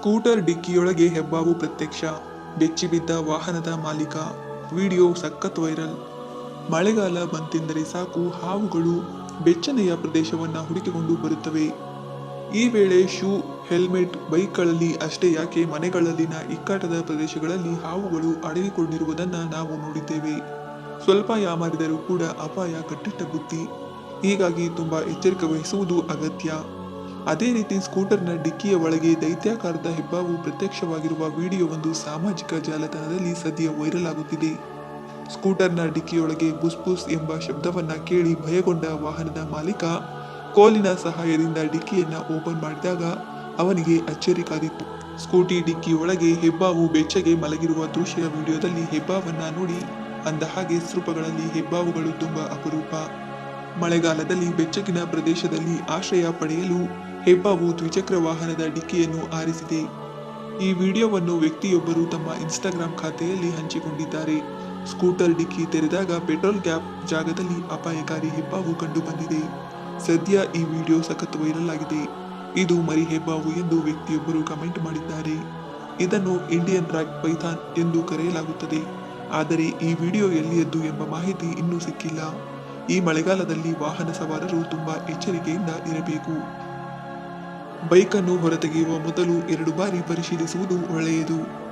Scooter ಡಿಕ್ಕಿಯೊಳಗೆ ಹೆಬ್ಬಾವು ಪ್ರತ್ಯಕ್ಷ. ಬೆಚ್ಚಿಬಿದ್ದ ವಾಹನದ ಮಾಲೀಕ. ವಿಡಿಯೋ ಸಖತ್ ವೈರಲ್. ಮಳೆಗಾಲ ಬಂತೆಂದರೆ ಸಾಕು ಹಾವುಗಳು ಬೆಚ್ಚನೆಯ ಪ್ರದೇಶವನ್ನ ಹುಡುಕಿಕೊಂಡು ಬರುತ್ತವೆ. ಈ ವೇಳೆ ಶೂ, ಹೆಲ್ಮೆಟ್, ಬೈಕ್ಗಳಲ್ಲಿ ಅಷ್ಟೇ ಯಾಕೆ ಮನೆಗಳಲ್ಲಿನ ಇಕ್ಕಟ್ಟದ ಪ್ರದೇಶಗಳಲ್ಲಿ ಹಾವುಗಳು ಅಡಗಿಕೊಂಡಿರುವುದನ್ನು ನಾವು ನೋಡಿದ್ದೇವೆ. ಸ್ವಲ್ಪ ಯಾಮಾರಿದರೂ ಕೂಡ ಅಪಾಯ ಕಟ್ಟಿಟ್ಟ ಬುತ್ತಿ ಹೀಗಾಗಿ ತುಂಬ ಎಚ್ಚರಿಕೆ ವಹಿಸುವುದು ಅಗತ್ಯ. ಅದೇ ರೀತಿ ಸ್ಕೂಟರ್ನ ಡಿಕ್ಕಿಯ ಒಳಗೆ ದೈತ್ಯಾಕಾರದ ಹೆಬ್ಬಾವು ಪ್ರತ್ಯಕ್ಷವಾಗಿರುವ ವಿಡಿಯೋವೊಂದು ಸಾಮಾಜಿಕ ಜಾಲತಾಣದಲ್ಲಿ ಸದ್ಯ ವೈರಲ್ ಆಗುತ್ತಿದೆ. ಸ್ಕೂಟರ್ನ ಡಿಕ್ಕಿಯೊಳಗೆ ಬುಸ್ಬುಸ್ ಬುಸ್ ಎಂಬ ಶಬ್ದವನ್ನ ಕೇಳಿ ಭಯಗೊಂಡ ವಾಹನದ ಮಾಲೀಕ ಕೋಲಿನ ಸಹಾಯದಿಂದ ಡಿಕ್ಕಿಯನ್ನು ಓಪನ್ ಮಾಡಿದಾಗ ಅವನಿಗೆ ಅಚ್ಚರಿ ಕಾದಿತ್ತು. ಸ್ಕೂಟಿ ಡಿಕ್ಕಿಯೊಳಗೆ ಹೆಬ್ಬಾವು ಬೆಚ್ಚಗೆ ಮಲಗಿರುವ ದೃಶ್ಯ ವಿಡಿಯೋದಲ್ಲಿ ಹೆಬ್ಬಾವನ್ನು ನೋಡಿ ಅಂದ ಹಾಗೆ ಸೃಪಗಳಲ್ಲಿ ಹೆಬ್ಬಾವುಗಳು ತುಂಬಾ ಅಪರೂಪ. ಮಳೆಗಾಲದಲ್ಲಿ ಬೆಚ್ಚಗಿನ ಪ್ರದೇಶದಲ್ಲಿ ಆಶ್ರಯ ಪಡೆಯಲು ಹೆಬ್ಬಾವು ದ್ವಿಚಕ್ರ ವಾಹನದ ಡಿಕ್ಕಿಯನ್ನು ಆರಿಸಿದೆ. ಈ ವಿಡಿಯೋವನ್ನು ವ್ಯಕ್ತಿಯೊಬ್ಬರು ತಮ್ಮ ಇನ್ಸ್ಟಾಗ್ರಾಂ ಖಾತೆಯಲ್ಲಿ ಹಂಚಿಕೊಂಡಿದ್ದಾರೆ. ಸ್ಕೂಟರ್ ಡಿಕ್ಕಿ ತೆರೆದಾಗ ಪೆಟ್ರೋಲ್ ಗ್ಯಾಪ್ ಜಾಗದಲ್ಲಿ ಅಪಾಯಕಾರಿ ಹೆಬ್ಬಾವು ಕಂಡು ಬಂದಿದೆ ಸದ್ಯ ಈ ವಿಡಿಯೋ ಸಖತ್ ವೈರಲ್ ಆಗಿದೆ ಇದು ಮರಿ ಹೆಬ್ಬಾವು ಎಂದು ವ್ಯಕ್ತಿಯೊಬ್ಬರು ಕಮೆಂಟ್ ಮಾಡಿದ್ದಾರೆ. ಇದನ್ನು ಇಂಡಿಯನ್ ರಾಕ್ ಪೈಥಾನ್ ಎಂದು ಕರೆಯಲಾಗುತ್ತದೆ. ಆದರೆ ಈ ವಿಡಿಯೋ ಎಲ್ಲಿಯದ್ದು ಎಂಬ ಮಾಹಿತಿ ಇನ್ನೂ ಸಿಕ್ಕಿಲ್ಲ. ಈ ಮಳೆಗಾಲದಲ್ಲಿ ವಾಹನ ಸವಾರರು ತುಂಬಾ ಎಚ್ಚರಿಕೆಯಿಂದ ಇರಬೇಕು. ಬೈಕನ್ನು ಹೊರತೆಗೆಯುವ ಮೊದಲು ಎರಡು ಬಾರಿ ಪರಿಶೀಲಿಸುವುದು ಒಳ್ಳೆಯದು.